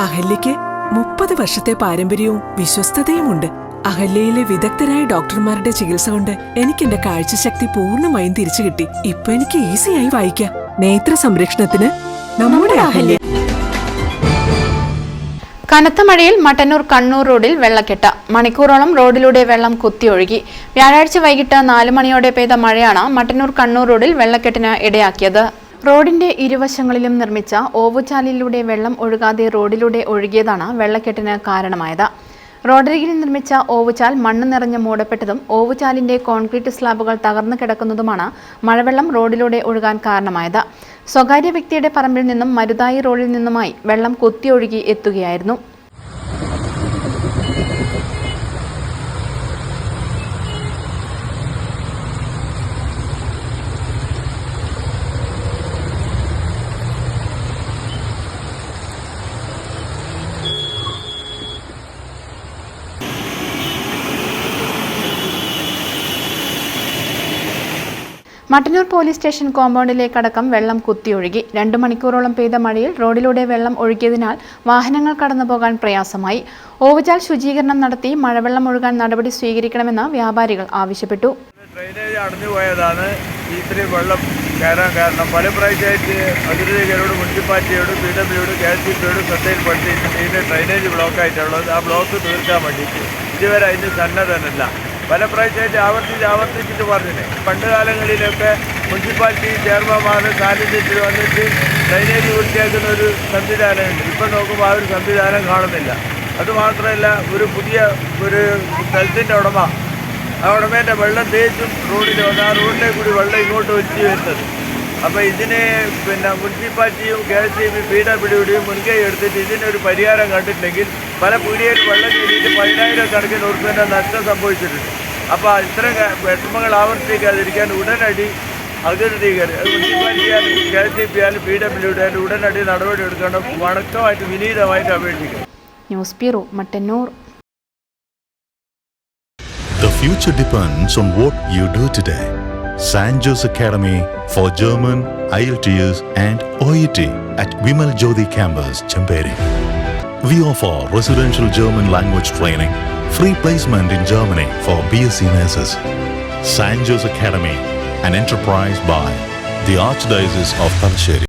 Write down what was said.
അഹല്യയ്ക്ക് മുപ്പത് വർഷത്തെ പാരമ്പര്യവും വിശ്വസ്തതയുമുണ്ട്. അഹല്യയിലെ വിദഗ്ധരായ ഡോക്ടർമാരുടെ ചികിത്സ കൊണ്ട് എനിക്ക് എന്റെ കാഴ്ചശക്തി പൂർണമായും തിരിച്ചു കിട്ടി. ഇപ്പൊ എനിക്ക് ഈസിയായി വായിക്കാം. നേത്ര സംരക്ഷണത്തിന് നമ്മുടെ അഹല്യ. കനത്ത മഴയിൽ മട്ടന്നൂർ കണ്ണൂർ റോഡിൽ വെള്ളക്കെട്ട. മണിക്കൂറോളം റോഡിലൂടെ വെള്ളം കുത്തിയൊഴുകി വ്യാഴാഴ്ച വൈകിട്ട് നാല് മണിയോടെ പെയ്ത മഴയാണ് മട്ടന്നൂർ കണ്ണൂർ റോഡിൽ വെള്ളക്കെട്ടിന് ഇടയാക്കിയത്. റോഡിന്റെ ഇരുവശങ്ങളിലും നിർമ്മിച്ച ഓവുചാലിലൂടെ വെള്ളം ഒഴുകാതെ റോഡിലൂടെ ഒഴുകിയതാണ് വെള്ളക്കെട്ടിന് കാരണമായത്. റോഡരികിൽ നിർമ്മിച്ച ഓവുചാൽ മണ്ണ് നിറഞ്ഞ് മൂടപ്പെട്ടതും ഓവുചാലിന്റെ കോൺക്രീറ്റ് സ്ലാബുകൾ തകർന്നു കിടക്കുന്നതുമാണ് മഴവെള്ളം റോഡിലൂടെ ഒഴുകാൻ കാരണമായത്. സ്വകാര്യ വ്യക്തിയുടെ പറമ്പിൽ നിന്നും മരുതായി റോഡിൽ നിന്നുമായി വെള്ളം കൊത്തിയൊഴുകി എത്തുകയായിരുന്നു. മട്ടന്നൂർ പോലീസ് സ്റ്റേഷൻ കോമ്പൗണ്ടിലേക്കടക്കം വെള്ളം കുത്തിയൊഴുകി. രണ്ടു മണിക്കൂറോളം പെയ്ത മഴയിൽ റോഡിലൂടെ വെള്ളം ഒഴുകിയതിനാൽ വാഹനങ്ങൾ കടന്നുപോകാൻ പ്രയാസമായി. ഓവുചാൽ ശുചീകരണം നടത്തി മഴവെള്ളം ഒഴുകാൻ നടപടി സ്വീകരിക്കണമെന്ന് വ്യാപാരികൾ ആവശ്യപ്പെട്ടു. ഡ്രെയിനേജ് വെള്ളം കയറാൻ കാരണം ആ ബ്ലോക്ക് തീർക്കാൻ ഇതുവരെ അതിന് സന്നദ്ധനല്ല പല പ്രാവശ്യമായിട്ട് ആവർത്തിച്ച് ആവർത്തിച്ചിട്ട് പറഞ്ഞില്ലേ പണ്ട് കാലങ്ങളിലൊക്കെ മുനിസിപ്പാലിറ്റി ചെയർമാൻമാർ സാന്നിധ്യത്തിൽ വന്നിട്ട് ഡ്രൈനേജ് വൃത്തിയാക്കുന്ന ഒരു സംവിധാനമുണ്ട്. ഇപ്പം നോക്കുമ്പോൾ ആ ഒരു സംവിധാനം കാണുന്നില്ല. അതുമാത്രമല്ല ഒരു പുതിയ ഒരു സ്ഥലത്തിന്റെ ഉടമ ആ ഉടമേന്റെ വെള്ളം തേച്ചും റോഡിൽ വന്ന് ആ റോഡിലെ കൂടി വെള്ളം ഇങ്ങോട്ട് വെച്ച് വരുന്നത്. അപ്പോൾ ഇതിന് പിന്നെ മുനിസിപ്പാലിറ്റിയും K S C B P W ഡിയും മുൻകൈ എടുത്തിട്ട് ഇതിനൊരു പരിഹാരം കണ്ടിട്ടില്ലെങ്കിൽ പല പീടികയിൽ വെള്ളം കയറിയിട്ട് പതിനായിരം കണക്കിന് ഉറുപ്പിന്റെ നഷ്ടം സംഭവിച്ചിട്ടുണ്ട്. അപ്പോൾ ഇത്തരം വിഷമങ്ങൾ ആവർത്തിക്കാതിരിക്കാൻ ഉടനടി അതിർത്തികൾ മുനിസിപ്പാലിറ്റിയാലും കെ എസ് സി പി ആയാലും പി ഡബ്ല്യു ഡി ആയാലും ഉടനടി നടപടി എടുക്കണം. വണക്കമായിട്ട് വിനീതമായിട്ട് അപേക്ഷിക്കണം. News bureau Mattannur. The future depends on what you do today. San Jose Academy for German, IELTS and OET at Vimal Jyoti Campus, Champeri. We offer residential German language training, free placement in Germany for BSc nurses. San Jose Academy, an enterprise by the Archdiocese of Talsheri.